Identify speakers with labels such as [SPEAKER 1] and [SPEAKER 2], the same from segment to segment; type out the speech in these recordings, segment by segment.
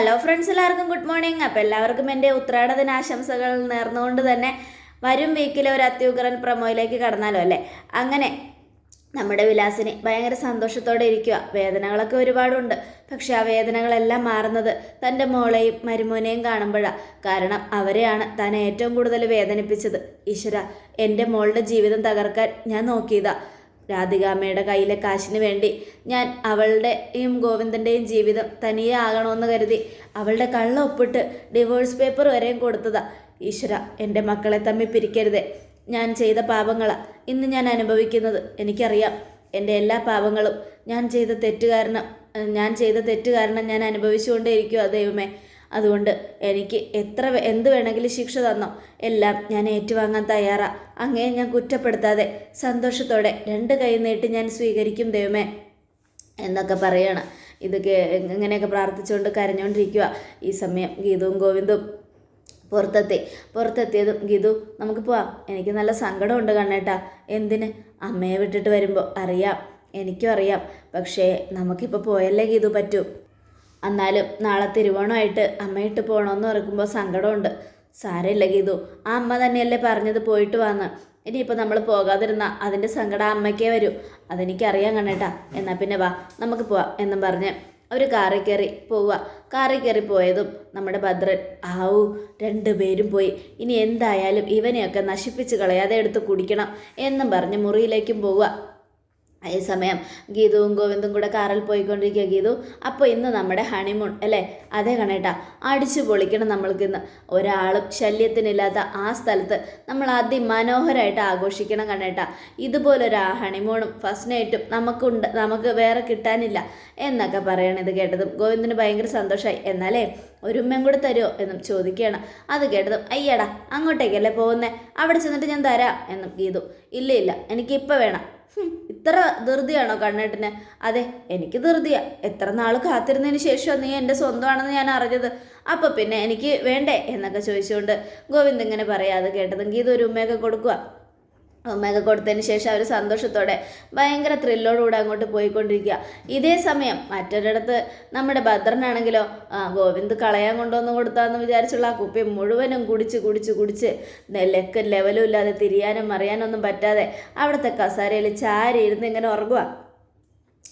[SPEAKER 1] Hello friends എല്ലാവർക്കും good morning അപ്പോൾ എല്ലാവർക്കും എന്റെ ഉത്രാട ദിനാശംസകൾ നേർന്നുകൊണ്ട് തന്നെ വരും വീക്കിലെ ഒരു അത്യുഗ്രൻ പ്രൊമോയിലേക്ക് കടന്നാലോ അല്ലേ? അങ്ങനെ നമ്മുടെ വിലാസിനി ഭയങ്കര സന്തോഷത്തോടെ ഇരിക്കുക വേദനകളൊക്കെ ഒരുപാടുണ്ട്. പക്ഷെ ആ വേദനകളെല്ലാം മാറുന്നത് തന്റെ മോളെയും മരുമോനെയും കാണുമ്പോഴാണ് കാരണം അവരെയാണ് താൻ ഏറ്റവും കൂടുതൽ വേദനിപ്പിച്ചത്. ഈശ്വര എന്റെ മോളുടെ ജീവിതം തകർക്കാൻ ഞാൻ നോക്കിയതാ. രാധികാമ്മയുടെ കയ്യിലെ കാശിന് വേണ്ടി ഞാൻ അവളുടെയും ഗോവിന്ദന്റെയും ജീവിതം തനിയെ ആകണമെന്ന് കരുതി അവളുടെ കള്ള ഒപ്പിട്ട് ഡിവോഴ്സ് പേപ്പർ വരെയും കൊടുത്തതാ. ഈശ്വര എന്റെ മക്കളെ തമ്മിൽ പിരിക്കരുതേ. ഞാൻ ചെയ്ത പാപങ്ങളാണ് ഇന്ന് ഞാൻ അനുഭവിക്കുന്നത്. എനിക്കറിയാം എന്റെ എല്ലാ പാപങ്ങളും ഞാൻ ചെയ്ത തെറ്റ് കാരണം ഞാൻ ചെയ്ത തെറ്റ് കാരണം ഞാൻ അനുഭവിച്ചുകൊണ്ടേയിരിക്കുക ദൈവമേ. അതുകൊണ്ട് എനിക്ക് എത്ര എന്ത് വേണമെങ്കിലും ശിക്ഷ തന്നോ. എല്ലാം ഞാൻ ഏറ്റുവാങ്ങാൻ തയ്യാറാ. അങ്ങേ ഞാൻ കുറ്റപ്പെടുത്താതെ സന്തോഷത്തോടെ രണ്ട് കൈ നീട്ടി ഞാൻ സ്വീകരിക്കും ദൈവമേ എന്നൊക്കെ പറയണം. ഇതൊക്കെ ഇങ്ങനെയൊക്കെ പ്രാർത്ഥിച്ചുകൊണ്ട് കരഞ്ഞുകൊണ്ടിരിക്കുക ഈ സമയം ഗീതവും ഗോവിന്ദും പുറത്തെത്തി. പുറത്തെത്തിയതും ഗീതു നമുക്ക് പോവാം. എനിക്ക് നല്ല സങ്കടമുണ്ട് കണ്ണേട്ടാ. എന്തിന്? അമ്മയെ വിട്ടിട്ട് വരുമ്പോൾ അറിയാം. എനിക്കും അറിയാം. പക്ഷേ നമുക്കിപ്പോൾ പോയല്ലേ ഗീതു പറ്റൂ? എന്നാലും നാളെ തിരുവോണമായിട്ട് അമ്മയിട്ട് പോകണമെന്ന് ഓർക്കുമ്പോൾ സങ്കടമുണ്ട്. സാരമില്ല ഗീതു. ആ അമ്മ തന്നെയല്ലേ പറഞ്ഞത് പോയിട്ട് വന്ന്. ഇനിയിപ്പോൾ നമ്മൾ പോകാതിരുന്ന അതിന്റെ സങ്കടം ആ അമ്മയ്ക്കേ വരൂ. അതെനിക്കറിയാം കണ്ണേട്ടാ. എന്നാൽ പിന്നെ വാ നമുക്ക് പോവാം എന്നും പറഞ്ഞ് അവർ കാറിൽ കയറി പോവുക കാറിൽ കയറി പോയതും നമ്മുടെ ഭദ്രൻ ആവൂ രണ്ടുപേരും പോയി. ഇനി എന്തായാലും ഇവനെയൊക്കെ നശിപ്പിച്ച് കളയാതെ എടുത്ത് കുടിക്കണം എന്നും പറഞ്ഞ് മുറിയിലേക്കും പോവുക അതേസമയം ഗീതുവും ഗോവിന്ദും കൂടെ കാറിൽ പോയിക്കൊണ്ടിരിക്കുക ഗീതു. അപ്പോൾ ഇന്ന് നമ്മുടെ ഹണിമൂൺ അല്ലേ? അതേ കണേട്ടാ അടിച്ചു പൊളിക്കണം നമ്മൾക്കിന്ന് ഒരാളും ശല്യത്തിനില്ലാത്ത ആ സ്ഥലത്ത് നമ്മൾ അതിമനോഹരമായിട്ട് ആഘോഷിക്കണം കണേട്ടാ. ഇതുപോലൊരു ഹണിമൂണും ഫസ്റ്റ് നൈറ്റും നമുക്കുണ്ട് നമുക്ക് വേറെ കിട്ടാനില്ല എന്നൊക്കെ പറയണം ഇത് കേട്ടതും. ഗോവിന്ദന് ഭയങ്കര സന്തോഷമായി എന്നാലേ ഒരു ഉമ്മയും കൂടെ തരുമോ എന്നും ചോദിക്കുകയാണ്. അത് കേട്ടതും അയ്യടാ അങ്ങോട്ടേക്കല്ലേ പോകുന്നേ? അവിടെ ചെന്നിട്ട് ഞാൻ തരാം എന്നും ഗീതു. ഇല്ല ഇല്ല എനിക്കിപ്പോൾ വേണം. ഇത്ര ധൃതിയാണോ കണ്ണേട്ടിന്? അതെ എനിക്ക് ധൃതിയാ. എത്ര നാൾ കാത്തിരുന്നതിന് ശേഷം നീ എന്റെ സ്വന്തമാണെന്ന് ഞാൻ അറിഞ്ഞത്? അപ്പോൾ പിന്നെ എനിക്ക് വേണ്ടേ? എന്നൊക്കെ ചോദിച്ചുകൊണ്ട് ഗോവിന്ദ് ഇങ്ങനെ പറയാതെ കേട്ടതെങ്കിൽ ഇതൊരു ഉമ്മയൊക്കെ കൊടുക്കുക ഉമ്മയൊക്കെ കൊടുത്തതിന് ശേഷം അവർ സന്തോഷത്തോടെ ഭയങ്കര ത്രില്ലോടുകൂടെ അങ്ങോട്ട് പോയിക്കൊണ്ടിരിക്കുക. ഇതേ സമയം മറ്റൊരിടത്ത് നമ്മുടെ ഭദ്രനാണെങ്കിലോ ആ ഗോവിന്ദ് കളയാൻ കൊണ്ടുവന്ന് കൊടുത്താന്ന് വിചാരിച്ചുള്ള ആ കുപ്പി മുഴുവനും കുടിച്ച് കുടിച്ച് കുടിച്ച് ലെക്കും ലെവലും ഇല്ലാതെ തിരിയാനും മറിയാനൊന്നും പറ്റാതെ അവിടുത്തെ കസാരയിൽ ചാരി ഇരുന്ന് ഇങ്ങനെ ഉറങ്ങുക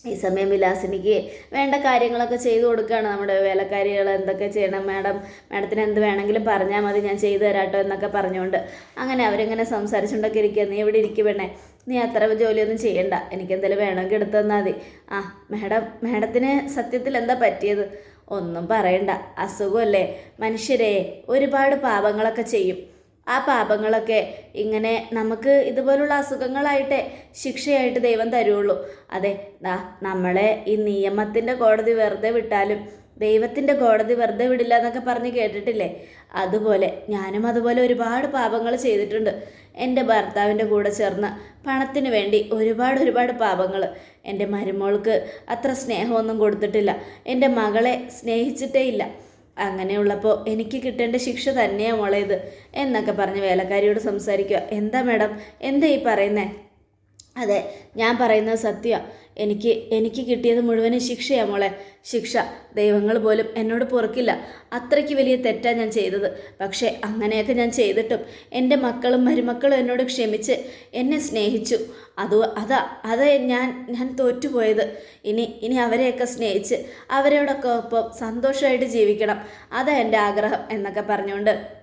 [SPEAKER 1] ഈ സമയം വിലാസിനിക്ക് വേണ്ട കാര്യങ്ങളൊക്കെ ചെയ്തു കൊടുക്കുകയാണ്. നമ്മുടെ വേലക്കാരികൾ എന്തൊക്കെ ചെയ്യണം? മാഡം മാഡത്തിന് എന്ത് വേണമെങ്കിലും പറഞ്ഞാൽ മതി ഞാൻ ചെയ്തു തരാട്ടോ എന്നൊക്കെ പറഞ്ഞുകൊണ്ട് അങ്ങനെ അവരിങ്ങനെ സംസാരിച്ചുകൊണ്ടൊക്കെ ഇരിക്കുക നീ ഇവിടെ ഇരിക്കും വേണേ നീ അത്ര ജോലിയൊന്നും ചെയ്യണ്ട. എനിക്ക് എന്തെങ്കിലും വേണമെങ്കിൽ എടുത്തു തന്നാൽ മതി. ആ മാഡം മാഡത്തിന് സത്യത്തിൽ എന്താ പറ്റിയത്? ഒന്നും പറയണ്ട. അസുഖമല്ലേ? മനുഷ്യരെ ഒരുപാട് പാപങ്ങളൊക്കെ ചെയ്യും. ആ പാപങ്ങളൊക്കെ ഇങ്ങനെ നമുക്ക് ഇതുപോലുള്ള അസുഖങ്ങളായിട്ട് ശിക്ഷയായിട്ട് ദൈവം തരുള്ളൂ. അതെ ദാ നമ്മളെ ഈ നിയമത്തിന്റെ കോടതി വെറുതെ വിട്ടാലും ദൈവത്തിന്റെ കോടതി വെറുതെ വിടില്ല എന്നൊക്കെ പറഞ്ഞ് കേട്ടിട്ടില്ലേ? അതുപോലെ ഞാനും അതുപോലെ ഒരുപാട് പാപങ്ങൾ ചെയ്തിട്ടുണ്ട്. എന്റെ ഭർത്താവിന്റെ കൂടെ ചേർന്ന് പണത്തിന് വേണ്ടി ഒരുപാട് ഒരുപാട് പാപങ്ങൾ. എന്റെ മരുമോൾക്ക് അത്ര സ്നേഹമൊന്നും കൊടുത്തിട്ടില്ല. എന്റെ മകളെ സ്നേഹിച്ചിട്ടേ ഇല്ല. അങ്ങനെയുള്ളപ്പോൾ എനിക്ക് കിട്ടേണ്ട ശിക്ഷ തന്നെയാണ് മോളെ ഇത് എന്നൊക്കെ പറഞ്ഞ് വേലക്കാരിയോട് സംസാരിക്കുക. എന്താ മാഡം? എന്താ ഈ പറയുന്നേ? അതെ ഞാൻ പറയുന്നത് സത്യമാണ് എനിക്ക് എനിക്ക് കിട്ടിയത് മുഴുവനും ശിക്ഷയാ മോളെ. ശിക്ഷ. ദൈവങ്ങൾ പോലും എന്നോട് പൊറുക്കില്ല. അത്രയ്ക്ക് വലിയ തെറ്റാണ് ഞാൻ ചെയ്തത്. പക്ഷേ അങ്ങനെയൊക്കെ ഞാൻ ചെയ്തിട്ടും എന്റെ മക്കളും മരുമക്കളും എന്നോട് ക്ഷമിച്ച് എന്നെ സ്നേഹിച്ചു. അത് അതാ അത് ഞാൻ ഞാൻ തോറ്റുപോയത്. ഇനി ഇനി അവരെയൊക്കെ സ്നേഹിച്ച് അവരോടൊക്കെ ഒപ്പം സന്തോഷമായിട്ട് ജീവിക്കണം. അതാ എന്റെ ആഗ്രഹം എന്നൊക്കെ പറഞ്ഞുകൊണ്ട്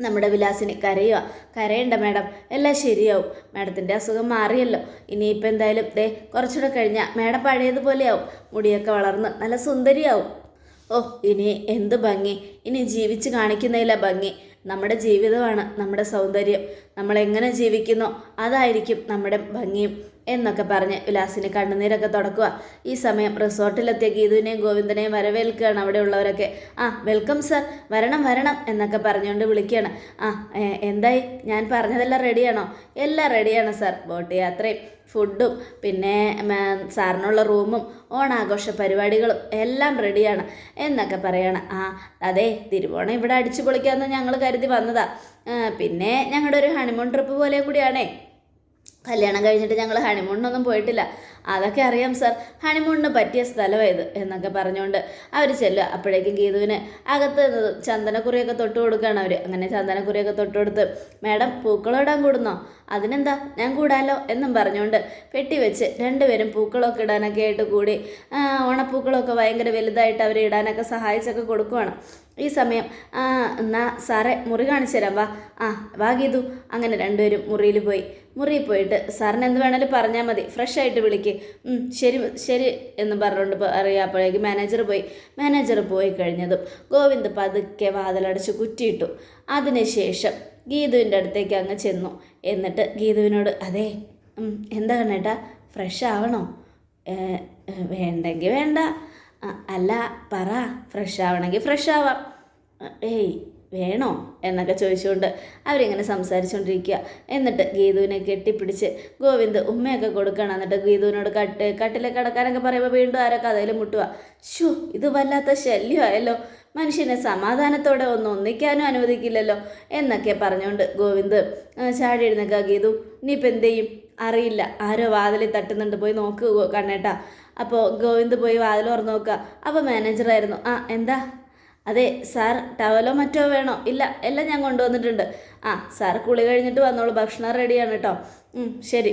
[SPEAKER 1] നമ്മുടെ വിലാസിനി കരയുക കരയണ്ട മാഡം എല്ലാം ശരിയാവും. മാഡത്തിന്റെ അസുഖം മാറിയല്ലോ. ഇനിയിപ്പോൾ എന്തായാലും ദേ കുറച്ചുകൂടെ കഴിഞ്ഞാൽ മാഡം പഴയതുപോലെയാവും. മുടിയൊക്കെ വളർന്ന് നല്ല സുന്ദരിയാവും. ഓ ഇനി എന്ത് ഭംഗി. ഇനി ജീവിച്ച് കാണിക്കുന്നതില ഭംഗി. നമ്മുടെ ജീവിതമാണ് നമ്മുടെ സൗന്ദര്യം. നമ്മളെങ്ങനെ ജീവിക്കുന്നോ അതായിരിക്കും നമ്മുടെ ഭംഗിയും. എന്നൊക്കെ പറഞ്ഞ് വിലാസിന് കണ്ണുനീരൊക്കെ തുടക്കുക. ഈ സമയം റിസോർട്ടിലെത്തിയ ഗീതുവിനെയും ഗോവിന്ദനെയും വരവേൽക്കുകയാണ് അവിടെ ഉള്ളവരൊക്കെ. ആ വെൽക്കം സർ വരണം വരണം എന്നൊക്കെ പറഞ്ഞുകൊണ്ട് വിളിക്കുകയാണ്. ആ എന്തായി? ഞാൻ പറഞ്ഞതെല്ലാം റെഡിയാണോ എല്ലാം റെഡിയാണ് സർ ബോട്ട് യാത്രയും ഫുഡും പിന്നെ സാറിനുള്ള റൂമും ഓണാഘോഷ പരിപാടികളും എല്ലാം റെഡിയാണ് എന്നൊക്കെ പറയാണ്. ആ അതെ തിരുവോണം ഇവിടെ അടിച്ചു പൊളിക്കാമെന്ന് ഞങ്ങൾ കരുതി വന്നതാ. പിന്നെ ഞങ്ങളുടെ ഒരു ഹണിമൂൺ ട്രിപ്പ് പോലെ കൂടിയാണേ. കല്യാണം കഴിഞ്ഞിട്ട് ഞങ്ങൾ ഹണിമൂണിനൊന്നും പോയിട്ടില്ല. അതൊക്കെ അറിയാം സർ ഹണിമൂണിന് പറ്റിയ സ്ഥലമായത് എന്നൊക്കെ പറഞ്ഞുകൊണ്ട് അവർ ചെല്ലുക. അപ്പോഴേക്കും ഗീതുവിന് അകത്ത് ചന്ദനക്കുറിയൊക്കെ തൊട്ട് കൊടുക്കുകയാണ് അവർ അങ്ങനെ ചന്ദനക്കുറിയൊക്കെ തൊട്ട് കൊടുത്ത് മാഡം പൂക്കളോടാൻ കൂടുന്നോ? അതിനെന്താ? ഞാൻ കൂടാലോ? എന്നും പറഞ്ഞുകൊണ്ട് പെട്ടി വെച്ച് രണ്ടുപേരും പൂക്കളൊക്കെ ഇടാനൊക്കെ ആയിട്ട് കൂടി ഓണപ്പൂക്കളൊക്കെ ഭയങ്കര വലുതായിട്ട് അവർ ഇടാനൊക്കെ സഹായിച്ചൊക്കെ കൊടുക്കുവാണ്. ഈ സമയം എന്നാ സാറേ മുറി കാണിച്ചു തരാം. വാ. ആ വാ ഗീതു. അങ്ങനെ രണ്ടുപേരും മുറിയിൽ പോയി. മുറിയിൽ പോയിട്ട് സാറിന് എന്ത് വേണേലും പറഞ്ഞാൽ മതി. ഫ്രഷ് ആയിട്ട് വിളിക്ക്. ശരി ശരി എന്ന് പറഞ്ഞുകൊണ്ട് അറിയാപ്പോഴേക്ക് മാനേജർ പോയി. മാനേജർ പോയി കഴിഞ്ഞതും ഗോവിന്ദ് പതുക്കെ വാതിലടച്ച് കുറ്റിയിട്ടു. അതിനുശേഷം ഗീതുവിന്റെ അടുത്തേക്ക് അങ്ങ് ചെന്നു. എന്നിട്ട് ഗീതുവിനോട് അതെ എന്താ കണ്ണേട്ടാ ഫ്രഷ് ആവണോ? "ഏ, ഏ, വേണ്ടെങ്കിൽ വേണ്ട. അല്ല പറ. ഫ്രഷ് ആവണമെങ്കിൽ ഫ്രഷ് ആവാം. ഏയ് വേണോ എന്നൊക്കെ ചോദിച്ചുകൊണ്ട് അവരിങ്ങനെ സംസാരിച്ചുകൊണ്ടിരിക്കുക എന്നിട്ട് ഗീതുവിനെ കെട്ടിപ്പിടിച്ച് ഗോവിന്ദ് ഉമ്മയൊക്കെ കൊടുക്കണം. എന്നിട്ട് ഗീതുവിനോട് കട്ട് കട്ടിലെ കിടക്കാനൊക്കെ പറയുമ്പോൾ വീണ്ടും ആരോ കഥയിൽ മുട്ടുക ഷോ ഇത് വല്ലാത്ത ശല്യമായല്ലോ. മനുഷ്യനെ സമാധാനത്തോടെ ഒന്ന് ഒന്നിക്കാനും അനുവദിക്കില്ലല്ലോ എന്നൊക്കെ പറഞ്ഞുകൊണ്ട് ഗോവിന്ദ് "ആ, ചാടി എഴുന്നേക്കാ ഗീതു ഇനിയിപ്പോൾ എന്ത് ചെയ്യും? അറിയില്ല. ആരോ വാതിലിൽ തട്ടുന്നുണ്ട്. പോയി നോക്ക് കണ്ണേട്ടാ. അപ്പോൾ ഗോവിന്ദ് പോയി വാതിൽ തുറന്ന് നോക്കുക. അപ്പോൾ മാനേജറായിരുന്നു ആ എന്താ? അതെ സാർ ടവലോ മറ്റോ വേണോ? ഇല്ല എല്ലാം ഞാൻ കൊണ്ടുവന്നിട്ടുണ്ട്. ആ സാർ കുളി കഴിഞ്ഞിട്ട് വന്നോളൂ. ഭക്ഷണം റെഡിയാണ് കേട്ടോ ശരി.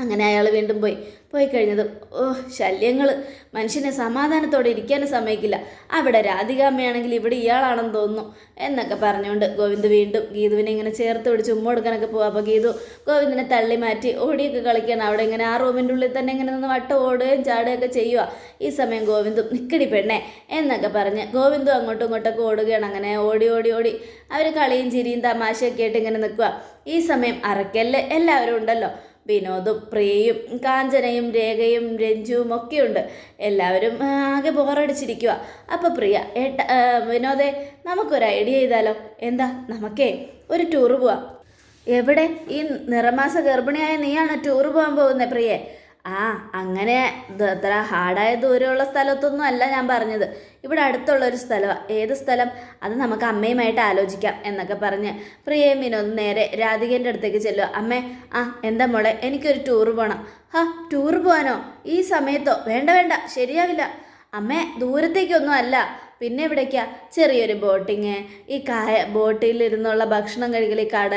[SPEAKER 1] അങ്ങനെ അയാൾ വീണ്ടും പോയി. പോയി കഴിഞ്ഞത് ഓ ശല്യങ്ങൾ മനുഷ്യനെ സമാധാനത്തോടെ ഇരിക്കാനും സമ്മതിക്കില്ല. അവിടെ രാധികാമ്മയാണെങ്കിൽ ഇവിടെ ഇയാളാണെന്ന് തോന്നുന്നു എന്നൊക്കെ പറഞ്ഞുകൊണ്ട് ഗോവിന്ദ് വീണ്ടും ഗീതുവിനെ ഇങ്ങനെ ചേർത്ത് പിടിച്ച് ഉമ്മ കൊടുക്കാനൊക്കെ പോകും അപ്പോൾ ഗീതു ഗോവിന്ദിനെ തള്ളി മാറ്റി ഓടിയൊക്കെ കളിക്കാൻ അവിടെ ഇങ്ങനെ ആ റൂമിന്റെ ഉള്ളിൽ തന്നെ ഇങ്ങനെ നിന്ന് വട്ടം ഓടുകയും ചാടുകയൊക്കെ ചെയ്യുക ഈ സമയം ഗോവിന്ദും നിക്കടി പെണ്ണേ എന്നൊക്കെ പറഞ്ഞ് ഗോവിന്ദും അങ്ങോട്ടും ഇങ്ങോട്ടൊക്കെ ഓടുകയാണ്. അങ്ങനെ ഓടി ഓടി ഓടി അവർ കളിയും ചിരിയും തമാശയൊക്കെ ആയിട്ട് ഇങ്ങനെ നിൽക്കുക ഈ സമയം അറക്കല്ല് എല്ലാവരും ഉണ്ടല്ലോ. വിനോദും പ്രിയയും കാഞ്ചനയും രേഖയും രഞ്ജുവും ഒക്കെയുണ്ട്. എല്ലാവരും ആകെ ബോറടിച്ചിരിക്കുക അപ്പോൾ പ്രിയ ഏട്ട വിനോദെ നമുക്കൊരു ഐഡിയ ചെയ്താലോ? എന്താ നമുക്കേ ഒരു ടൂറ് പോവാം. എവിടെ? ഈ നിറമാസ ഗർഭിണിയായ നീയാണ് ടൂറ് പോകാൻ പോകുന്നത് പ്രിയേ? ആ അങ്ങനെ അത്ര ഹാർഡായ ദൂരമുള്ള സ്ഥലത്തൊന്നും അല്ല ഞാൻ പറഞ്ഞത്. ഇവിടെ അടുത്തുള്ള ഒരു സ്ഥലമാണ് ഏത് സ്ഥലം? അത് നമുക്ക് അമ്മയുമായിട്ട് ആലോചിക്കാം എന്നൊക്കെ പറഞ്ഞ് വിനോദ് നേരെ രാധികേന്റെ അടുത്തേക്ക് ചെല്ലുക. അമ്മേ ആ എന്താ മോളെ എനിക്കൊരു ടൂർ പോകണം ഹാ ടൂർ പോകാനോ ഈ സമയത്തോ? വേണ്ട വേണ്ട ശരിയാവില്ല. അമ്മേ ദൂരത്തേക്കൊന്നും അല്ല. പിന്നെ എവിടേക്കാ? ചെറിയൊരു ബോട്ടിങ്. ഈ കായ ബോട്ടിലിരുന്നുള്ള ഭക്ഷണം കഴിക്കൽ ഈ കട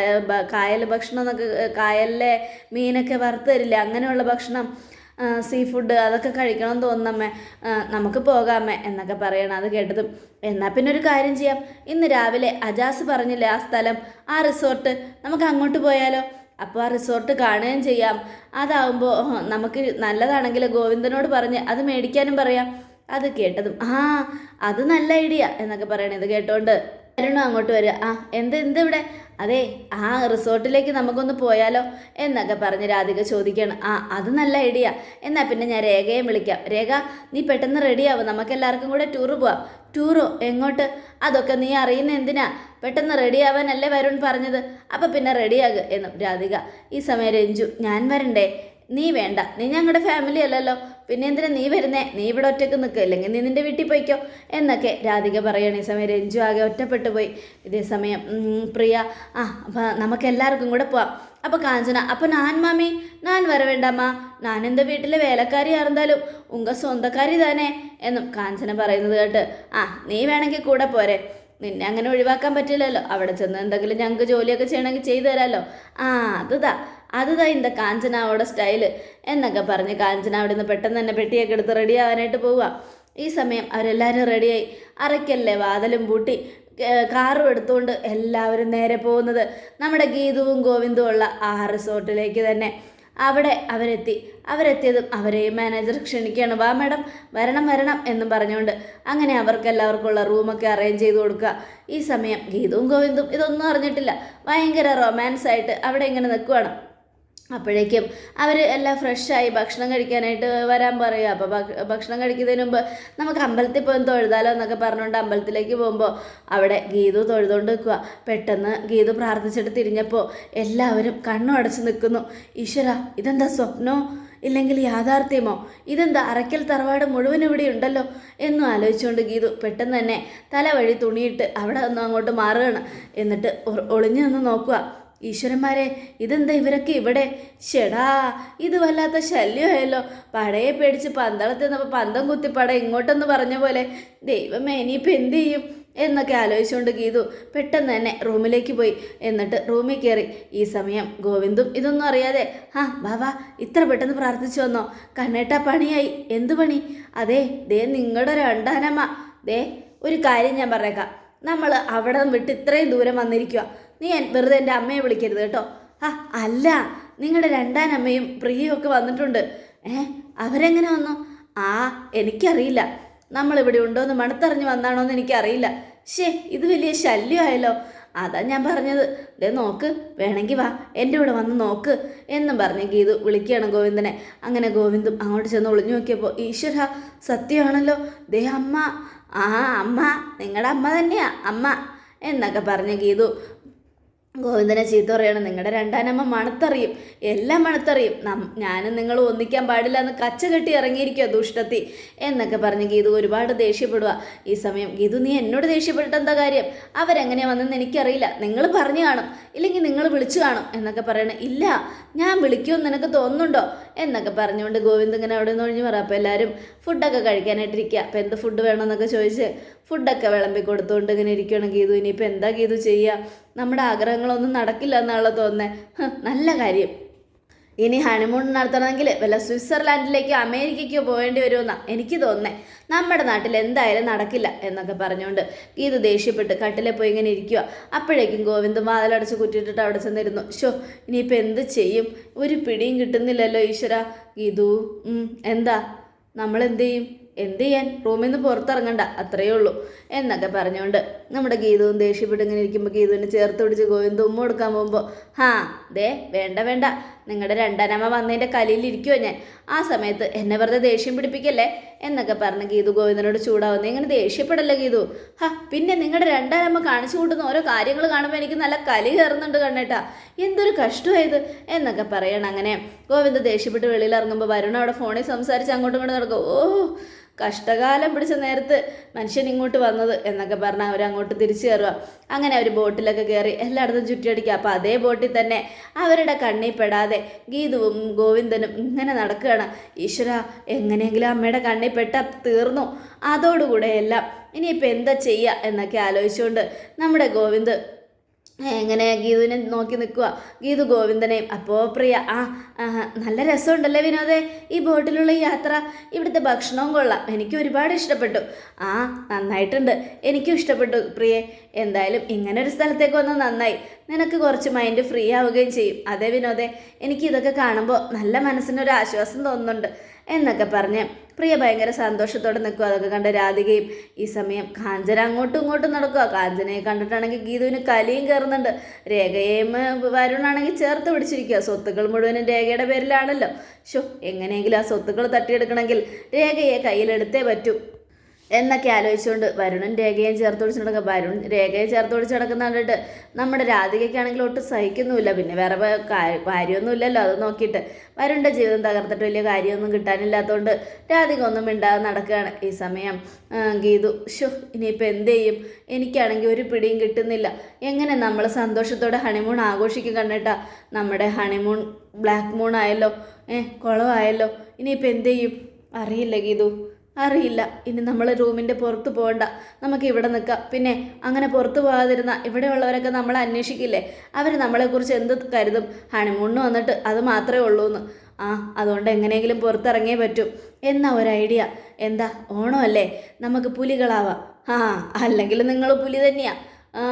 [SPEAKER 1] കായൽ ഭക്ഷണം എന്നൊക്കെ കായലിലെ മീനൊക്കെ വറുത്ത് അങ്ങനെയുള്ള ഭക്ഷണം സീ ഫുഡ് അതൊക്കെ കഴിക്കണം എന്ന് തോന്നുന്നമ്മേ നമുക്ക് പോകാമേ എന്നൊക്കെ പറയണം. അത് കേട്ടതും. എന്നാൽ പിന്നെ ഒരു കാര്യം ചെയ്യാം. ഇന്ന് രാവിലെ അജാസ് പറഞ്ഞില്ലേ ആ സ്ഥലം ആ റിസോർട്ട് നമുക്ക് അങ്ങോട്ട് പോയാലോ? അപ്പോൾ ആ റിസോർട്ട് കാണുകയും ചെയ്യാം. അതാവുമ്പോൾ നമുക്ക് നല്ലതാണെങ്കിൽ ഗോവിന്ദനോട് പറഞ്ഞ് അത് മേടിക്കാനും പറയാം. അത് കേട്ടതും ആ അത് നല്ല ഐഡിയ എന്നൊക്കെ പറയണേ ഇത് കേട്ടോണ്ട് അരുണോ അങ്ങോട്ട് വരിക ആ എന്ത് എന്ത് ഇവിടെ അതെ ആ റിസോർട്ടിലേക്ക് നമുക്കൊന്ന് പോയാലോ എന്നൊക്കെ പറഞ്ഞ് രാധിക ചോദിക്കുകയാണ് ആ അത് നല്ല ഐഡിയ എന്നാൽ പിന്നെ ഞാൻ രേഖയെ വിളിക്കാം രേഖ നീ പെട്ടെന്ന് റെഡിയാവും നമുക്ക് എല്ലാവർക്കും കൂടെ ടൂറ് പോവാം ടൂറോ എങ്ങോട്ട്? അതൊക്കെ നീ അറിയുന്ന എന്തിനാ പെട്ടെന്ന് റെഡിയാവാനല്ലേ വരുൺ പറഞ്ഞത് അപ്പം പിന്നെ റെഡിയാകുക എന്നും രാധിക ഈ സമയം രഞ്ജു ഞാൻ വരണ്ടേ നീ വേണ്ട നീ ഞങ്ങളുടെ ഫാമിലി അല്ലല്ലോ പിന്നെ എന്തിനാ നീ വരുന്നേ? നീ ഇവിടെ ഒറ്റയ്ക്ക് നിൽക്കുക അല്ലെങ്കിൽ നീ നിന്റെ വീട്ടിൽ പോയിക്കോ. എന്നൊക്കെ രാധിക പറയണ ഈ സമയം. രഞ്ജു ആകെ ഒറ്റപ്പെട്ടു പോയി. ഇതേ സമയം പ്രിയ. ആ അപ്പം നമുക്ക് എല്ലാവർക്കും കൂടെ പോവാം. അപ്പോൾ കാഞ്ചന അപ്പോൾ ഞാൻ മാമി. ഞാൻ വരവേണ്ടമ്മ ഞാൻ എന്റെ വീട്ടിലെ വേലക്കാരി ആർന്നാലും ഉങ്ക സ്വന്തക്കാരി തന്നെ എന്നും കാഞ്ചന പറയുന്നത് കേട്ട് ആ നീ വേണമെങ്കിൽ കൂടെ പോരെ. നിന്നെ അങ്ങനെ ഒഴിവാക്കാൻ പറ്റില്ലല്ലോ. അവിടെ ചെന്ന് എന്തെങ്കിലും ഞങ്ങൾക്ക് ജോലിയൊക്കെ ചെയ്യണമെങ്കിൽ ചെയ്തു തരാമല്ലോ ആ അതുതാ അതുതാ ഇന്ന കാഞ്ചനാവോടെ സ്റ്റൈൽ എന്നൊക്കെ പറഞ്ഞ് കാഞ്ചന അവിടെ നിന്ന് പെട്ടെന്ന് തന്നെ പെട്ടിയൊക്കെ എടുത്ത് റെഡി ആവാനായിട്ട് പോവുക. ഈ സമയം അവരെല്ലാവരും റെഡിയായി അറയ്ക്കല്ലേ വാതിലും പൂട്ടി കാറും എടുത്തുകൊണ്ട് എല്ലാവരും നേരെ പോകുന്നത് നമ്മുടെ ഗീതുവും ഗോവിന്ദും ഉള്ള ആ റിസോർട്ടിലേക്ക് തന്നെ. അവിടെ അവരെത്തി. അവരെത്തിയതും അവരെയും മാനേജർ ക്ഷണിക്കുകയാണ്. വാ മാഡം വരണം വരണം എന്നും പറഞ്ഞുകൊണ്ട് അങ്ങനെ അവർക്കെല്ലാവർക്കുള്ള റൂമൊക്കെ അറേഞ്ച് ചെയ്ത് കൊടുക്കുക. ഈ സമയം ഗീതവും ഗോവിന്ദും ഇതൊന്നും അറിഞ്ഞിട്ടില്ല. ഭയങ്കര റൊമാൻസ് ആയിട്ട് അവിടെ ഇങ്ങനെ നിൽക്കുവാണ്. അപ്പോഴേക്കും അവർ എല്ലാം ഫ്രഷായി ഭക്ഷണം കഴിക്കാനായിട്ട് വരാൻ പറയുക. അപ്പോൾ ഭക്ഷണം കഴിക്കുന്നതിന് മുമ്പ് നമുക്ക് അമ്പലത്തിൽ പോയി തൊഴുതാലോ എന്നൊക്കെ പറഞ്ഞുകൊണ്ട് അമ്പലത്തിലേക്ക് പോകുമ്പോൾ അവിടെ ഗീതു തൊഴുതുകൊണ്ട് നിൽക്കുക പെട്ടെന്ന് ഗീതു പ്രാർത്ഥിച്ചിട്ട് തിരിഞ്ഞപ്പോൾ എല്ലാവരും കണ്ണും അടച്ച് നിൽക്കുന്നു ഈശ്വര ഇതെന്താ സ്വപ്നോ? ഇല്ലെങ്കിൽ യാഥാർത്ഥ്യമോ? ഇതെന്താ അറയ്ക്കൽ തറവാട് മുഴുവൻ ഇവിടെ ഉണ്ടല്ലോ? എന്നും ആലോചിച്ചുകൊണ്ട് ഗീതു പെട്ടെന്ന് തന്നെ തല വഴി തുണിയിട്ട് അവിടെ നിന്ന് അങ്ങോട്ട് മാറുകയാണ്. എന്നിട്ട് ഒളിഞ്ഞു നിന്ന് നോക്കുക ഈശ്വരന്മാരെ ഇതെന്താ ഇവരൊക്കെ ഇവിടെ? ഷെടാ ഇത് വല്ലാത്ത ശല്യമായല്ലോ. പടയെ പേടിച്ച് പന്തളത്ത് നിന്നപ്പോൾ പന്തം കുത്തി പട ഇങ്ങോട്ടെന്ന് പറഞ്ഞ പോലെ ദൈവമേ ഇനിയിപ്പോൾ എന്ത് ചെയ്യും? എന്നൊക്കെ ആലോചിച്ചുകൊണ്ട് ഗീതു പെട്ടെന്ന് തന്നെ റൂമിലേക്ക് പോയി. എന്നിട്ട് റൂമിൽ കയറി. ഈ സമയം ഗോവിന്ദും ഇതൊന്നും അറിയാതെ ആ ബാബാ ഇത്ര പെട്ടെന്ന് പ്രാർത്ഥിച്ചു വന്നോ. കണ്ണേട്ട പണിയായി. എന്ത് പണി? അതെ ദേ നിങ്ങളുടെ രണ്ടാനമ്മ ദേ ഒരു കാര്യം ഞാൻ പറഞ്ഞേക്കാം. നമ്മൾ അവിടെ വിട്ട് ഇത്രയും ദൂരം വന്നിരിക്കുക നീ വെറുതെ എന്റെ അമ്മയെ വിളിക്കരുത് കേട്ടോ. ആ അല്ല നിങ്ങളുടെ രണ്ടാനമ്മയും പ്രിയയും ഒക്കെ വന്നിട്ടുണ്ട്. ഏ അവരെങ്ങനെ വന്നു? ആ എനിക്കറിയില്ല. നമ്മളിവിടെ ഉണ്ടോയെന്ന് മണത്തറിഞ്ഞ് വന്നാണോ എന്ന് എനിക്കറിയില്ല. ഷേ ഇത് വലിയ ശല്യമായല്ലോ. അതാ ഞാൻ പറഞ്ഞത്. ദേ നോക്ക് വേണമെങ്കിൽ വാ എന്റെ കൂടെ വന്ന് നോക്ക് എന്നും പറഞ്ഞ് ഗീതു വിളിക്കുകയാണ് ഗോവിന്ദനെ. അങ്ങനെ ഗോവിന്ദും അങ്ങോട്ട് ചെന്ന് ഒളിഞ്ഞു നോക്കിയപ്പോൾ ഈശ്വര സത്യമാണല്ലോ. ദേ അമ്മ ആ അമ്മ നിങ്ങളുടെ അമ്മ തന്നെയാ അമ്മ എന്നൊക്കെ പറഞ്ഞ് ഗീതു ഗോവിന്ദനെ ചീത്ത പറയണം. നിങ്ങളുടെ രണ്ടാനമ്മ മണത്തറിയും. എല്ലാം മണത്തറിയും. ഞാനും നിങ്ങൾ ഒന്നിക്കാൻ പാടില്ല എന്ന് കച്ച കെട്ടി ഇറങ്ങിയിരിക്കുക ദുഷ്ടത്തി എന്നൊക്കെ പറഞ്ഞ് ഗീതു ഒരുപാട് ദേഷ്യപ്പെടുക ഈ സമയം ഗീതു നീ എന്നോട് ദേഷ്യപ്പെട്ട എന്താ കാര്യം? അവരെങ്ങനെയാ വന്നെന്ന് എനിക്കറിയില്ല. നിങ്ങൾ പറഞ്ഞു കാണും. ഇല്ലെങ്കിൽ നിങ്ങൾ വിളിച്ചു കാണും എന്നൊക്കെ പറയണേ ഇല്ല ഞാൻ വിളിക്കുമെന്ന് നിനക്ക് തോന്നുന്നുണ്ടോ? എന്നൊക്കെ പറഞ്ഞുകൊണ്ട് ഗോവിന്ദ് ഇങ്ങനെ അവിടെ നിന്ന് ഒഴിഞ്ഞു പറ. അപ്പോൾ എല്ലാവരും ഫുഡൊക്കെ കഴിക്കാനായിട്ടിരിക്കുക അപ്പോൾ എന്ത് ഫുഡ് വേണമെന്നൊക്കെ ചോദിച്ച് ഫുഡൊക്കെ വിളമ്പി കൊടുത്തുകൊണ്ട് ഇങ്ങനെ ഇരിക്കുകയാണ് ഗീതു. ഇനിയിപ്പോൾ എന്താ ഗീതു ചെയ്യുക നമ്മുടെ ആഗ്രഹങ്ങളൊന്നും നടക്കില്ല എന്നുള്ള തോന്നുന്നത് നല്ല കാര്യം. ഇനി ഹണിമൂൺ നടത്തണമെങ്കിൽ വല്ല സ്വിറ്റ്സർലാൻഡിലേക്കോ അമേരിക്കയ്ക്കോ പോകേണ്ടി വരുമെന്നാണ് എനിക്ക് തോന്നുന്നത് നമ്മുടെ നാട്ടിൽ എന്തായാലും നടക്കില്ല എന്നൊക്കെ പറഞ്ഞുകൊണ്ട് ഗീതു ദേഷ്യപ്പെട്ട് കട്ടിലെ പോയി ഇങ്ങനെ ഇരിക്കുക അപ്പോഴേക്കും ഗോവിന്ദ് വാതിലടച്ച് കുറ്റിയിട്ടിട്ട് അവിടെ ചെന്നിരുന്നു. ഷോ ഇനിയിപ്പോൾ എന്ത് ചെയ്യും? ഒരു പിടിയും കിട്ടുന്നില്ലല്ലോ ഈശ്വര. ഗീതു എന്താ? നമ്മൾ എന്ത് ചെയ്യും? എന്ത് ചെയ്യാൻ? റൂമിൽ നിന്ന് പുറത്തിറങ്ങണ്ട. അത്രയേ ഉള്ളൂ. എന്നൊക്കെ പറഞ്ഞുകൊണ്ട് നമ്മുടെ ഗീതവും ദേഷ്യപ്പെട്ട് ഇങ്ങനെ ഇരിക്കുമ്പോൾ ഗീതുവിനെ ചേർത്ത് പിടിച്ച് ഗോവിന്ദ ഉമ്മ കൊടുക്കാൻ പോകുമ്പോൾ ഹാ ദേ വേണ്ട വേണ്ട. നിങ്ങളുടെ രണ്ടാനമ്മ വന്നതിന്റെ കലിയിലിരിക്കുമോ ഞാൻ. ആ സമയത്ത് എന്നെ വെറുതെ ദേഷ്യം പിടിപ്പിക്കല്ലേ? എന്നൊക്കെ പറഞ്ഞ് ഗീതു ഗോവിന്ദനോട് ചൂടാവുന്നത് ഇങ്ങനെ ദേഷ്യപ്പെടല്ലേ ഗീതു? ഹാ പിന്നെ നിങ്ങളുടെ രണ്ടാനമ്മ കാണിച്ചു കൂട്ടുന്ന ഓരോ കാര്യങ്ങൾ കാണുമ്പോൾ എനിക്ക് നല്ല കലി കയറുന്നുണ്ട് കണ്ണേട്ടാ. എന്തൊരു കഷ്ടമായത് എന്നൊക്കെ പറയണം. അങ്ങനെ ഗോവിന്ദ ദേഷ്യപ്പെട്ട് വെളിയിൽ ഇറങ്ങുമ്പോൾ വരുണ അവിടെ ഫോണിൽ സംസാരിച്ച് അങ്ങോട്ടും ഇങ്ങോട്ടും നടക്കും. ഓ കഷ്ടകാലം പിടിച്ച നേരത്ത് മനുഷ്യൻ ഇങ്ങോട്ട് വന്നത് എന്നൊക്കെ പറഞ്ഞ് അവർ അങ്ങോട്ട് തിരിച്ചു കയറുക. അങ്ങനെ അവർ ബോട്ടിലൊക്കെ കയറി എല്ലായിടത്തും ചുറ്റിയടിക്കുക. അപ്പോൾ അതേ ബോട്ടിൽ തന്നെ അവരുടെ കണ്ണിൽ പെടാതെ ഗീതുവും ഗോവിന്ദനും ഇങ്ങനെ നടക്കുകയാണ്. ഈശ്വര എങ്ങനെയെങ്കിലും അമ്മയുടെ കണ്ണിൽ പെട്ട തീർന്നു. അതോടുകൂടെ എല്ലാം ഇനിയിപ്പോൾ എന്താ ചെയ്യുക എന്നൊക്കെ ആലോചിച്ചുകൊണ്ട് നമ്മുടെ ഗോവിന്ദ് എങ്ങനെ ഗീതുവിനെ നോക്കി നിൽക്കുക ഗീതു ഗോവിന്ദനെയും അപ്പോൾ പ്രിയ ആ നല്ല രസമുണ്ടല്ലേ വിനോദേ? ഈ ബോട്ടിലുള്ള യാത്ര ഇവിടുത്തെ ഭക്ഷണവും കൊള്ളാം. എനിക്ക് ഒരുപാട് ഇഷ്ടപ്പെട്ടു. ആ നന്നായിട്ടുണ്ട്. എനിക്കും ഇഷ്ടപ്പെട്ടു പ്രിയെ. എന്തായാലും ഇങ്ങനെ ഒരു സ്ഥലത്തേക്ക് വന്ന് നന്നായി. നിനക്ക് കുറച്ച് മൈൻഡ് ഫ്രീ ആവുകയും ചെയ്യും. അതേ വിനോദേ എനിക്ക് ഇതൊക്കെ കാണുമ്പോൾ നല്ല മനസ്സിനൊരു ആശ്വാസം തോന്നുന്നുണ്ട് എന്നൊക്കെ പറഞ്ഞ് പ്രിയ ഭയങ്കര സന്തോഷത്തോടെ നിൽക്കുക. അതൊക്കെ കണ്ട രാധികയും ഈ സമയം കാഞ്ചന അങ്ങോട്ടും ഇങ്ങോട്ടും നടക്കുക. കാഞ്ചനയെ കണ്ടിട്ടാണെങ്കിൽ ഗീതുവിന് കലിയും കയറുന്നുണ്ട്. രേഖയും വരുണാണെങ്കിൽ ചേർത്ത് പിടിച്ചിരിക്കുക. സ്വത്തുക്കൾ മുഴുവനും രേഖയുടെ പേരിലാണല്ലോ. ഷോ എങ്ങനെയെങ്കിലും ആ സ്വത്തുക്കൾ തട്ടിയെടുക്കണമെങ്കിൽ രേഖയെ കയ്യിലെടുത്തേ പറ്റൂ. എന്നൊക്കെ ആലോചിച്ചുകൊണ്ട് വരുണൻ രേഖയും ചേർത്ത് പിടിച്ച് നടക്കുക വരുൺ രേഖയെ ചേർത്ത് പിടിച്ച് നടക്കുന്ന കണ്ടിട്ട് നമ്മുടെ രാധികയ്ക്കാണെങ്കിൽ ഒട്ടും സഹിക്കുന്നുമില്ല. പിന്നെ വേറെ കാര്യമൊന്നും ഇല്ലല്ലോ അത് നോക്കിയിട്ട്. വരുണിന്റെ ജീവിതം തകർത്തിട്ട് വലിയ കാര്യമൊന്നും കിട്ടാനില്ലാത്തതുകൊണ്ട് രാധിക ഒന്നും മിണ്ടാതെ നടക്കുകയാണ് ഈ സമയം ഗീതു ഷോ ഇനിയിപ്പോൾ എന്ത് ചെയ്യും? എനിക്കാണെങ്കിൽ ഒരു പിടിയും കിട്ടുന്നില്ല. എങ്ങനെ നമ്മൾ സന്തോഷത്തോടെ ഹണിമൂൺ ആഘോഷിക്കും കണ്ടിട്ടാ? നമ്മുടെ ഹണിമൂൺ ബ്ലാക്ക് മൂൺ ആയല്ലോ ഏഹ് കുളമായല്ലോ ഇനിയിപ്പോൾ എന്ത് ചെയ്യും? അറിയില്ല ഗീതു. അറിയില്ല. ഇനി നമ്മൾ റൂമിന്റെ പുറത്ത് പോകണ്ട. നമുക്ക് ഇവിടെ നിൽക്കാം പിന്നെ അങ്ങനെ പുറത്ത് പോകാതിരുന്ന ഇവിടെയുള്ളവരൊക്കെ നമ്മളെ അന്വേഷിക്കില്ലേ? അവർ നമ്മളെക്കുറിച്ച് എന്ത് കരുതും? ഹണിമൂണിന് വന്നിട്ട് അത് മാത്രമേ ഉള്ളൂ എന്ന് ആ അതുകൊണ്ട് എങ്ങനെയെങ്കിലും പുറത്തിറങ്ങിയേ പറ്റൂ. എന്നാ ഒരു ഐഡിയ. എന്താ? ഓണമല്ലേ? നമുക്ക് പുലികളാവാം. ആ അല്ലെങ്കിൽ നിങ്ങൾ പുലി തന്നെയാ. ആ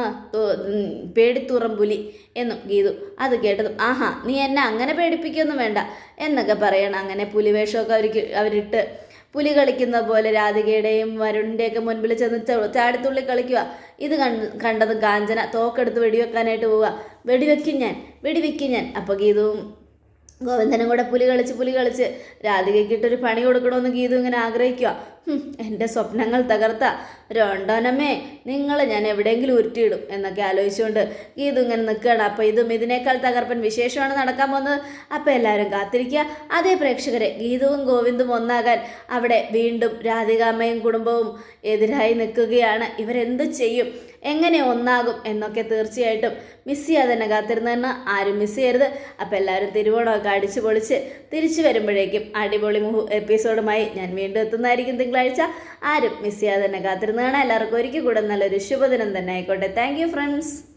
[SPEAKER 1] പേടിത്തൂറം പുലി എന്നും ഗീതു അത് കേട്ടതും. ആഹാ നീ എന്നെ അങ്ങനെ പേടിപ്പിക്കൊന്നും വേണ്ട. എന്നൊക്കെ പറയണം. അങ്ങനെ പുലിവേഷമൊക്കെ അവർക്ക് അവരിട്ട് പുലി കളിക്കുന്ന പോലെ രാധികയുടെയും വരുണിന്റെയൊക്കെ മുൻപിൽ ചെന്ന് ചാടിത്തുള്ളി കളിക്കുക. ഇത് കണ്ട് കണ്ടതും കാഞ്ചന തോക്കെടുത്ത് വെടിവെക്കാനായിട്ട് പോവുക. വെടിവെക്കും ഞാൻ വെടിവെക്കും ഞാൻ. അപ്പോൾ ഗീതവും ഗോവിന്ദനും കൂടെ പുലി കളിച്ച് പുലി കളിച്ച് രാധികയ്ക്കിട്ടൊരു പണി കൊടുക്കണമെന്ന് ഗീതു ഇങ്ങനെ ആഗ്രഹിക്കുക എന്റെ സ്വപ്നങ്ങൾ തകർത്ത. രണ്ടോനമ്മേ നിങ്ങളെ ഞാൻ എവിടെയെങ്കിലും ഉരുട്ടിയിടും എന്നൊക്കെ ആലോചിച്ചുകൊണ്ട് ഗീതു ഇങ്ങനെ നിൽക്കുകയാണ്. അപ്പോൾ ഇതും ഇതിനേക്കാൾ തകർപ്പൻ വിശേഷമാണ് നടക്കാൻ പോകുന്നത്. അപ്പോൾ എല്ലാവരും കാത്തിരിക്കുക. അതേ പ്രേക്ഷകരെ ഗീതുവും ഗോവിന്ദും ഒന്നാകാൻ അവിടെ വീണ്ടും രാധികാമ്മയും കുടുംബവും എതിരായി നിൽക്കുകയാണ്. ഇവരെന്ത് ചെയ്യും? എങ്ങനെ ഒന്നാകും എന്നൊക്കെ തീർച്ചയായിട്ടും മിസ് ചെയ്യാതെ തന്നെ കാത്തിരുന്നെന്ന് ആരും മിസ് ചെയ്യരുത്. അപ്പോൾ എല്ലാവരും തിരുവോണമൊക്കെ അടിച്ചു പൊളിച്ച് തിരിച്ചു വരുമ്പോഴേക്കും അടിപൊളി മുഹു എപ്പിസോഡുമായി ഞാൻ വീണ്ടും എത്തുന്നതായിരിക്കും തിങ്കളാഴ്ച. ആരും മിസ് ചെയ്യാതെ തന്നെ കാത്തിരുന്നതാണ് എല്ലാവർക്കും ഒരിക്കൽ കൂടെ നല്ലൊരു ശുഭദിനം തന്നെ ആയിക്കോട്ടെ. Thank friends